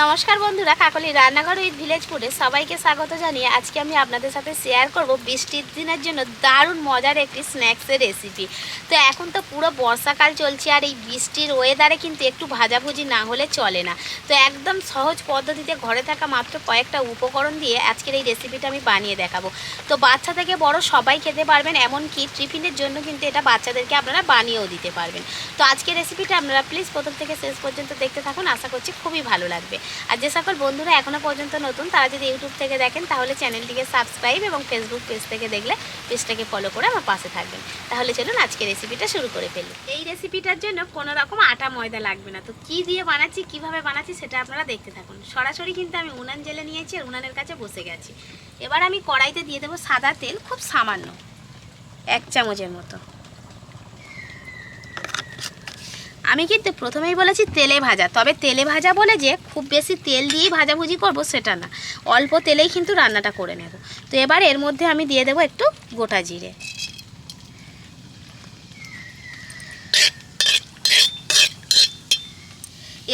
নমস্কার বন্ধুরা, কাকলি রান্নাঘর উইথ ভিলেজ ফুডে সবাইকে স্বাগত জানিয়ে আজকে আমি আপনাদের সাথে শেয়ার করব বৃষ্টির দিনের জন্য দারুণ মজার একটি স্ন্যাক্সের রেসিপি তো এখন তো পুরো বর্ষাকাল চলছে আর এই বৃষ্টির ওয়েদারে কিন্তু একটু ভাজাভুজি না হলে চলে না। তো একদম সহজ পদ্ধতিতে ঘরে থাকা মাত্র কয়েকটা উপকরণ দিয়ে আজকের এই রেসিপিটা আমি বানিয়ে দেখাবো। তো বাচ্চা থেকে বড় সবাই খেতে পারবেন, এমনকি টিফিনের জন্য কিন্তু এটা বাচ্চাদেরকে আপনারা বানিয়েও দিতে পারবেন। তো আজকের রেসিপিটা আপনারা প্লিজ প্রথম থেকে শেষ পর্যন্ত দেখতে থাকুন, আশা করছি খুবই ভালো লাগবে। আর যে সকল বন্ধুরা এখনও পর্যন্ত নতুন, তারা যদি ইউটিউব থেকে দেখেন, তাহলে চ্যানেলটিকে সাবস্ক্রাইব এবং ফেসবুক পেজ থেকে দেখলে পেজটাকে ফলো করে আমার পাশে থাকবেন। তাহলে চলুন আজকে রেসিপিটা শুরু করে ফেলি। এই রেসিপিটার জন্য কোনো রকম আটা ময়দা লাগবে না। তো কি দিয়ে বানাচ্ছি, কীভাবে বানাচ্ছি সেটা আপনারা দেখতে থাকুন। সরাসরি কিন্তু আমি উনান জেলে নিয়েছি আর উনানের কাছে বসে গেছি। এবার আমি কড়াইতে দিয়ে দেবো সাদা তেল, খুব সামান্য, এক চামচের মতো। আমি কিন্তু প্রথমেই বলেছি তেলে ভাজা। তবে তেলে ভাজা বলে যে খুব বেশি তেল দিয়েই ভাজাভুজি করব সেটা না। অল্প তেলেই কিন্তু রান্নাটা করে নেব। তো এবার এর মধ্যে আমি দিয়ে দেবো একটু গোটা জিরে।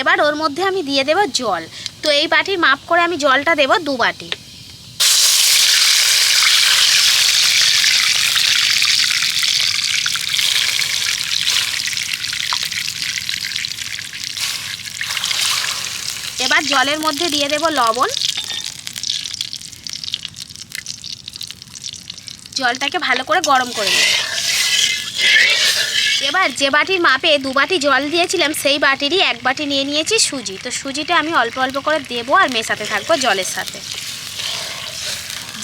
এবার ওর মধ্যে আমি দিয়ে দেব জল। তো এই বাটির মাপ করে আমি জলটা দেব দু বাটি। এবার জলের মধ্যে দিয়ে দেব লবণ। জলটাকে ভালো করে গরম করে নেব। এবার যে বাটির মাপে দু বাটি জল দিয়েছিলাম, সেই বাটিরই এক বাটি নিয়ে নিয়েছি সুজি। তো সুজিটা আমি অল্প অল্প করে দেবো আর মেশাতে থাকব জলের সাথে।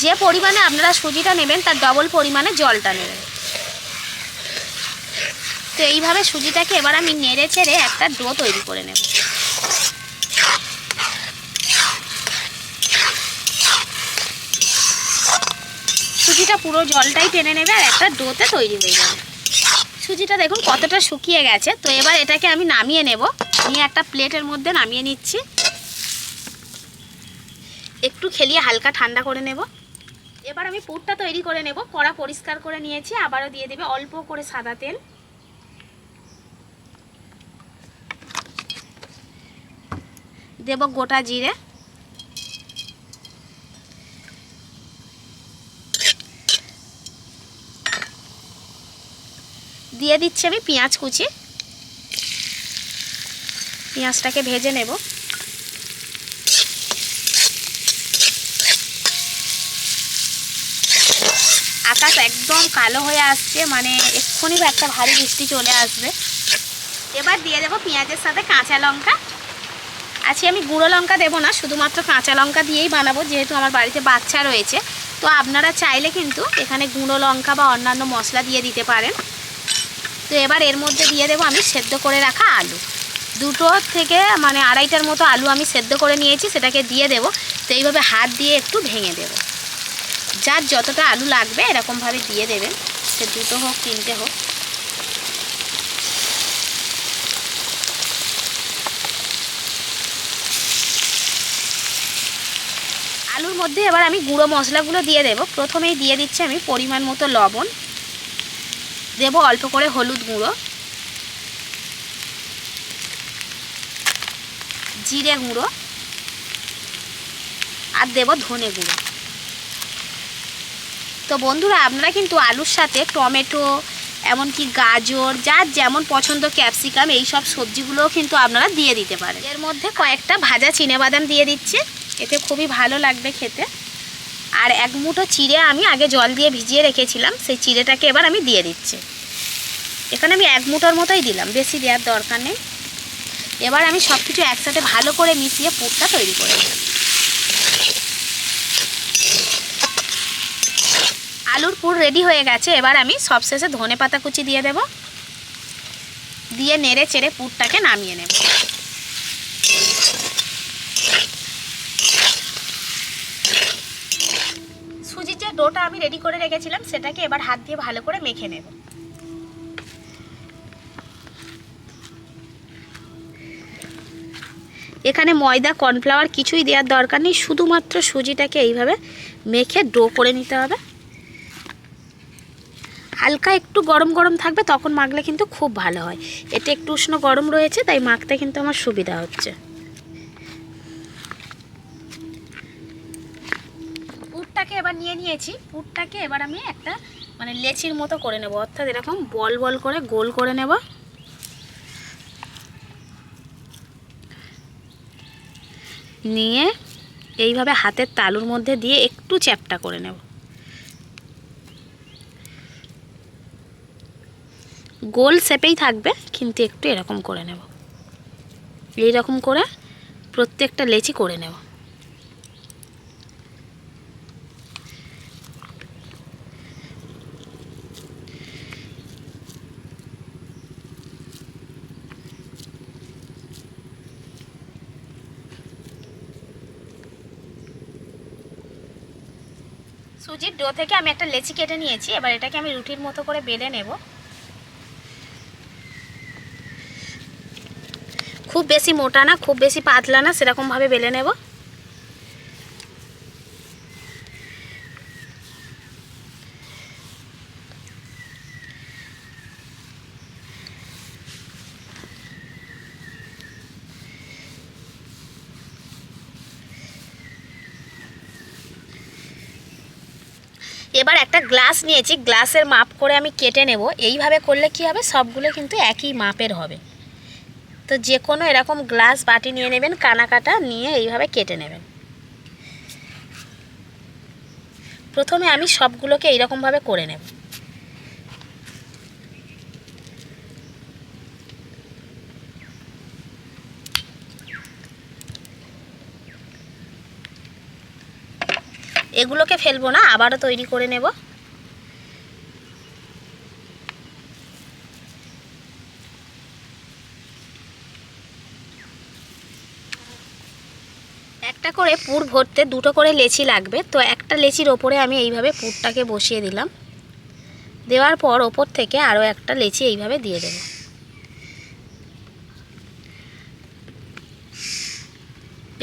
যে পরিমাণে আপনারা সুজিটা নেবেন, তার ডবল পরিমাণে জলটা নেবেন। তো এইভাবে সুজিটাকে এবার আমি নেড়ে চেড়ে একটা ডো তৈরি করে নেব। সুজিটা পুরো জলটাই টেনে নেবে আর একটা ডোতে তৈরি হয়ে যাবে। সুজিটা দেখুন কতটা শুকিয়ে গেছে। তো এবার এটাকে আমি নামিয়ে নেব। নিয়ে একটা প্লেটের মধ্যে নামিয়ে নিচ্ছি। একটু খেলিয়ে হালকা ঠান্ডা করে নেব। এবার আমি পুরটা তৈরি করে নেব। কড়া পরিষ্কার করে নিয়েছি। আবারও দিয়ে দেবে অল্প করে সাদা তেল। দেব গোটা জিরে। দিয়ে দিচ্ছি আমি পেঁয়াজ কুচি। পেঁয়াজটাকে ভেজে নেব। আকাশ একদম কালো হয়ে আসছে মানে এক্ষুনি একটা ভারী বৃষ্টি চলে আসবে। এবার দিয়ে দেবো পেঁয়াজের সাথে কাঁচা লঙ্কা। আজকে আমি গুঁড়ো লঙ্কা দেবো না, শুধুমাত্র কাঁচা লঙ্কা দিয়েই বানাবো, যেহেতু আমার বাড়িতে বাচ্চা রয়েছে। তো আপনারা চাইলে কিন্তু এখানে গুঁড়ো লঙ্কা বা অন্যান্য মশলা দিয়ে দিতে পারেন। তো এবার এর মধ্যে দিয়ে দেবো আমি সেদ্ধ করে রাখা আলু। দুটো থেকে মানে আড়াইটার মতো আলু আমি সেদ্ধ করে নিয়েছি, সেটাকে দিয়ে দেবো। তো এইভাবে হাত দিয়ে একটু ভেঙে দেবো। যার যতটা আলু লাগবে এরকমভাবে দিয়ে দেবেন। সে দুটো হোক, তিনটে হোক। আলুর মধ্যে এবার আমি গুঁড়ো মশলাগুলো দিয়ে দেবো। প্রথমেই দিয়ে দিচ্ছি আমি পরিমাণ মতো লবণ। দেব অল্প করে হলুদ গুঁড়ো, জিরে গুঁড়ো, আর দেব ধনে গুঁড়ো। তো বন্ধুরা, আপনারা কিন্তু আলুর সাথে টমেটো, এমনকি গাজর, যার যেমন পছন্দ ক্যাপসিকাম এই সব সবজিগুলোও কিন্তু আপনারা দিয়ে দিতে পারেন। এর মধ্যে কয়েকটা ভাজা বাদাম দিয়ে দিচ্ছি, এতে খুবই ভালো লাগবে খেতে। আর এক মুঠো চিড়ে আমি আগে জল দিয়ে ভিজিয়ে রেখেছিলাম, সেই চিড়েটাকে এবার আমি দিয়ে দিচ্ছি। এখানে আমি এক মুঠোর মতোই দিলাম, বেশি দেওয়ার দরকার নেই। এবার আমি সব কিছু একসাথে ভালো করে মিশিয়ে পুরটা তৈরি করে আলুর পুর রেডি হয়ে গেছে, এবার আমি সবশেষে ধনে পাতা কুচি দিয়ে দেব। দিয়ে নেড়ে চেড়ে পুরটাকে নামিয়ে নেব সুজির যে ডোটা আমি রেডি করে রেখেছিলাম, সেটাকে এবার হাত দিয়ে ভালো করে মেখে নেব। এখানে ময়দা কর্নফ্লাওয়ার কিছুই দেওয়ার দরকার নেই, শুধুমাত্র সুজিটাকে এইভাবে মেখে ডো করে নিতে হবে। হালকা একটু গরম গরম থাকবে, তখন মাখলে কিন্তু খুব ভালো হয়। এটা একটু উষ্ণ গরম রয়েছে, তাই মাখতে কিন্তু আমার সুবিধা হচ্ছে। পুরটাকে এবার নিয়ে নিয়েছি। পুরটাকে এবার আমি একটা মানে লেচির মতো করে নেব। অর্থাৎ এরকম বল বল করে গোল করে নেব। নিয়ে এইভাবে হাতের তালুর মধ্যে দিয়ে একটু চ্যাপটা করে নেব। গোল শেপেই থাকবে, কিন্তু একটু এরকম করে নেব। এইরকম করে প্রত্যেকটা লেচি করে নেব সুজির ডো থেকে আমি একটা লেচি কেটে নিয়েছি, এবার এটাকে আমি রুটির মতো করে বেলে নেব। খুব বেশি মোটা না, খুব বেশি পাতলা না, সেরকমভাবে বেলে নেব। এবার একটা গ্লাস নিয়েছি গ্লাসের মাপ করে আমি কেটে নেব। এইভাবে করলে কি হবে? সবগুলো কিন্তু একই মাপের হবে। তো যে কোনো এরকম গ্লাস বাটি নিয়ে নেবেন, কানাকাটা নিয়ে এইভাবে কেটে নেবেন। প্রথমে আমি সবগুলোকে এইরকমভাবে করে নেব। এগুলোকে ফেলব না, আবারও তৈরি করে নেব। একটা করে পুর ভরতে দুটো করে লেচি লাগবে, তো একটা লেচির ওপরে আমি এইভাবে পুরটাকে বসিয়ে দিলাম। দেওয়ার পর ওপর থেকে আরও একটা লেচি এইভাবে দিয়ে দেব।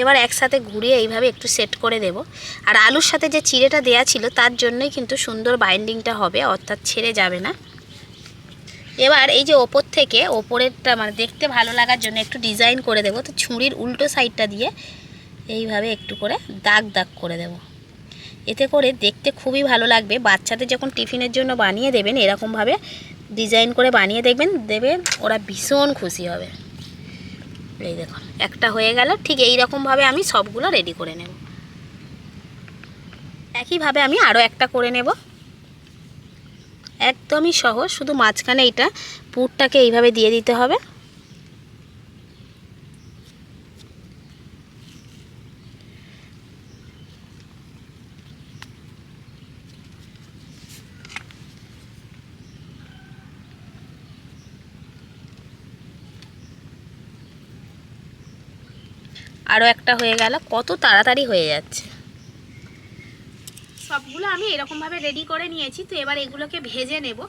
এবার একসাথে ঘুরিয়ে এইভাবে একটু সেট করে দেব। আর আলুর সাথে যে চিড়েটা দেয়া ছিল, তার জন্যই কিন্তু সুন্দর বাইন্ডিংটা হবে, অর্থাৎ ছেড়ে যাবে না। এবার এই যে ওপর থেকে, ওপরেরটা মানে দেখতে ভালো লাগার জন্য একটু ডিজাইন করে দেবো। তো ছুরির উল্টো সাইডটা দিয়ে এইভাবে একটু করে দাগ দাগ করে দেব। এতে করে দেখতে খুবই ভালো লাগবে। বাচ্চাদের যখন টিফিনের জন্য বানিয়ে দেবেন, এরকমভাবে ডিজাইন করে বানিয়ে দেখবেন দেবেন ওরা ভীষণ খুশি হবে। এই দেখুন, একটা হয়ে গেল, ঠিক এই রকমভাবে আমি সবগুলো রেডি করে নেব। একইভাবে আমি আরও একটা করে নেব। একদমই সহজ, শুধু মাঝখানে এইটা পুরটাকে এইভাবে দিয়ে দিতে হবে। আরও একটা হয়ে গেল। কত তাড়াতাড়ি হয়ে যাচ্ছে। সবগুলো আমি এরকমভাবে রেডি করে নিয়েছি, তো এবার এগুলোকে ভেজে নেব।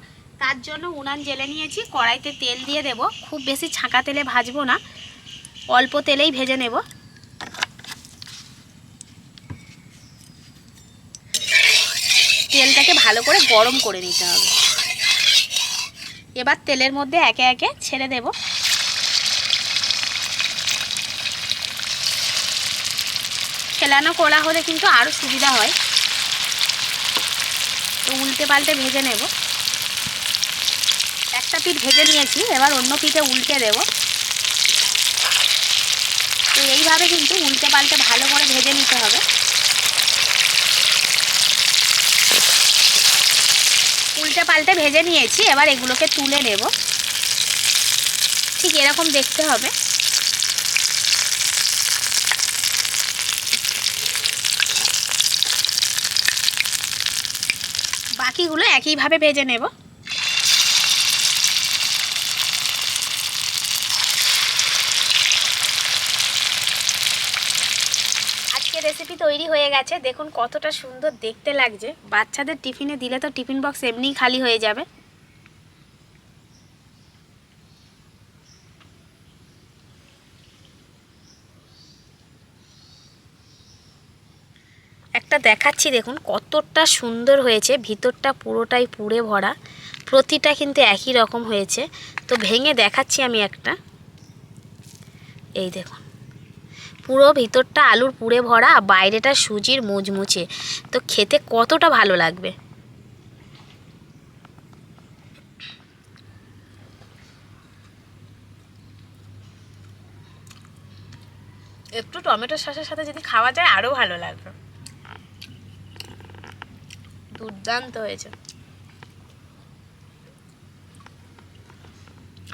তার জন্য উনান জেলে নিয়েছি, কড়াইতে তেল দিয়ে দেব। খুব বেশি ছাঁকা তেলে ভাজবো না, অল্প তেলেই ভেজে নেব। তেলটাকে ভালো করে গরম করে নিতে হবে। এবার তেলের মধ্যে একে একে ছেড়ে দেবো। ফেলানো করা হলে কিন্তু আরও সুবিধা হয়। তো উল্টে পাল্টে ভেজে নেব। একটা পিঠ ভেজে নিয়েছি, এবার অন্য পিঠে উল্টে দেব। তো এইভাবে কিন্তু উল্টে পাল্টে ভালো করে ভেজে নিতে হবে। উল্টে পাল্টে ভেজে নিয়েছি, এবার এগুলোকে তুলে নেব। ঠিক এরকম দেখতে হবে। বাকিগুলো একইভাবে ভেজে নেব। রেসিপি তৈরি হয়ে গেছে। দেখুন কতটা সুন্দর দেখতে লাগছে। বাচ্চাদের টিফিনে দিলে তো টিফিন বক্স এমনিই খালি হয়ে যাবে। একটা দেখাচ্ছি, দেখুন কতটা সুন্দর হয়েছে। ভিতরটা পুরোটাই পুড়ে ভরা। প্রতিটা কিন্তু একই রকম হয়েছে। তো ভেঙে দেখাচ্ছি আমি একটা। এই দেখুন। পুরো ভিতরটা আলুর পুড়ে ভরা, বাইরেটা সুজির মুচমুচে। তো খেতে কতটা ভালো লাগবে? একটু টমেটো সসের সাথে যদি খাওয়া যায় আরও ভালো লাগবে। দুর্দান্ত হয়েছে।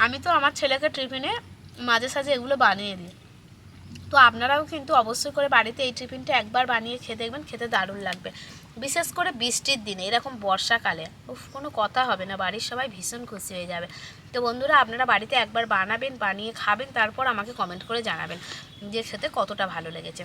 আমি তো আমার ছেলেকে টিফিনে মাঝে সাঝে এগুলো বানিয়ে দিই। তো আপনারাও কিন্তু অবশ্যই করে বাড়িতে এই টিফিনটা একবার বানিয়ে খেয়ে দেখবেন, খেতে দারুণ লাগবে। বিশেষ করে বৃষ্টির দিনে, এরকম বর্ষাকালে, উফ, কোনো কথা হবে না, বাড়ির সবাই ভীষণ খুশি হয়ে যাবে। তো বন্ধুরা, আপনারা বাড়িতে একবার বানাবেন, বানিয়ে খাবেন, তারপর আমাকে কমেন্ট করে জানাবেন যে খেতে কতটা ভালো লেগেছে।